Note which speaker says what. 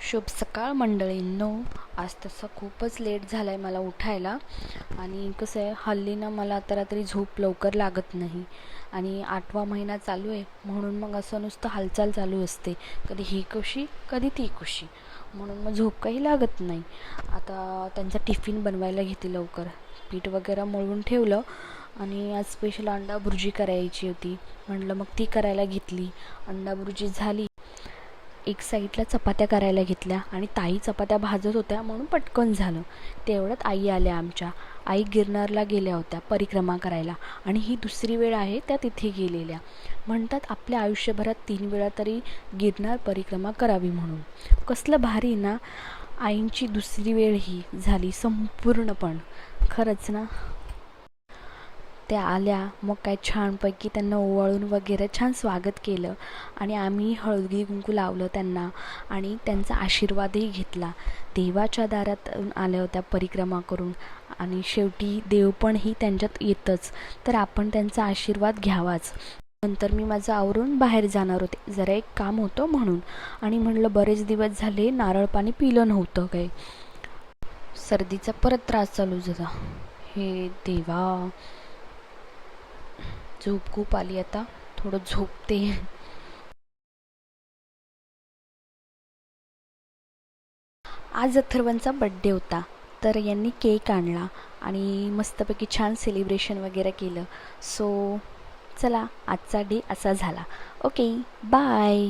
Speaker 1: शुभ सकाळ मंडळींनो. आज तसं खूपच लेट झालं आहे मला उठायला. आणि कसं आहे हल्ली ना मला आता रात्री झोप लवकर लागत नाही. आणि आठवा महिना चालू आहे म्हणून मग असं नुसतं हालचाल चालू असते. कधी ही कुशी कधी ती कुशी. म्हणून मग झोप काही लागत नाही. आता त्यांचा टिफिन बनवायला घेते लवकर. पीठ वगैरे मळून ठेवलं. आणि आज स्पेशल अंडा भुर्जी करायची होती. म्हटलं मग ती करायला घेतली. अंडा भुर्जी झाली. एक साईडला चपात्या करायला घेतल्या आणि ताई चपात्या भाजत होत्या म्हणून पटकन झालं. तेवढ्यात आई आल्या आमच्या. आई गिरनारला गेल्या होत्या परिक्रमा करायला आणि ही दुसरी वेळ आहे त्या तिथे गेलेल्या. म्हणतात आपल्या आयुष्यभरात तीन वेळा तरी गिरनार परिक्रमा करावी म्हणून. कसलं भारी ना आईंची दुसरी वेळ ही झाली संपूर्णपण. खरंच ना? त्या आल्या. मग काय छानपैकी त्यांना ओवाळून वगैरे छान स्वागत केलं. आणि आम्ही हळदी कुंकू लावलं त्यांना आणि त्यांचा आशीर्वादही घेतला. देवाच्या दारात आल्या होत्या परिक्रमा करून. आणि शेवटी देव पण ही त्यांच्यात येतच. तर आपण त्यांचा आशीर्वाद घ्यावाच. नंतर मी माझं आवरून बाहेर जाणार होते. जरा एक काम होतं म्हणून. आणि म्हणलं बरेच दिवस झाले नारळ पाणी पिलं नव्हतं काही सर्दीचा परत त्रास चालू झाला. हे देवा. झोप खूप आली आता. थोडं झोपते. आज अथर्वनचा बड्डे होता. तर यांनी केक आणला आणि मस्तपैकी छान सेलिब्रेशन वगैरे केलं. सो चला आजचा डे असा झाला. Okay bye